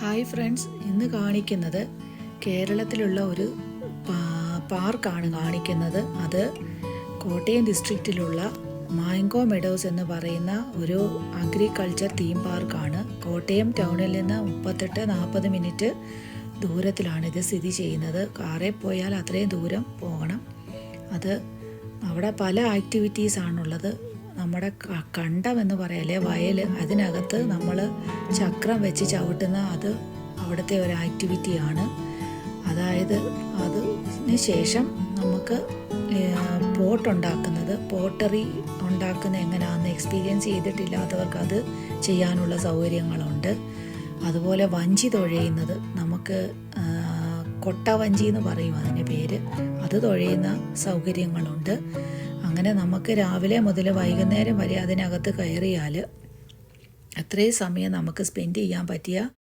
Hi friends ഇന്ന് കാണിക്കുന്നത് കേരളത്തിലുള്ള ഒരു പാർക്കാണ് കാണിക്കുന്നത്. അത് കോട്ടയം ഡിസ്ട്രിക്റ്റിലുള്ള മാങ്കോ മെഡോസ് എന്ന് പറയുന്ന ഒരു അഗ്രികൾച്ചർ തീം പാർക്കാണ് കോട്ടയം ടൗണിൽ നിന്ന് മുപ്പത്തെട്ട് നാൽപ്പത് മിനിറ്റ് ദൂരത്തിലാണ് ഇത് സ്ഥിതി ചെയ്യുന്നത്. കാറിൽ പോയാൽ അത്രയും ദൂരം പോകണം. അത് അവിടെ പല ആക്ടിവിറ്റീസ് ആണുള്ളത്. നമ്മുടെ കണ്ടം എന്ന് പറയാലേ വയൽ അതിനകത്ത് നമ്മൾ ചക്രം വെച്ച് ചവിട്ടുന്ന അത് അവിടുത്തെ ഒരു ആക്ടിവിറ്റിയാണ് അതായത് അതിന് ശേഷം നമുക്ക് പോട്ട് ഉണ്ടാക്കുന്നത്. പോട്ടറി ഉണ്ടാക്കുന്ന എങ്ങനെയാണെന്ന് എക്സ്പീരിയൻസ് ചെയ്തിട്ടില്ലാത്തവർക്ക് അത് ചെയ്യാനുള്ള സൗകര്യങ്ങളുണ്ട്. അതുപോലെ വഞ്ചി തുഴയുന്നത്. നമുക്ക് കൊട്ടവഞ്ചി എന്ന് പറയും അതിന്റെ പേര്. അത് തുഴയുന്ന സൗകര്യങ്ങളുണ്ട്. അങ്ങനെ നമുക്ക് രാവിലെ മുതൽ വൈകുന്നേരം വരെ അതിനകത്ത് കയറിയാൽ അത്രയും സമയം നമുക്ക് സ്പെൻഡ് ചെയ്യാൻ പറ്റിയ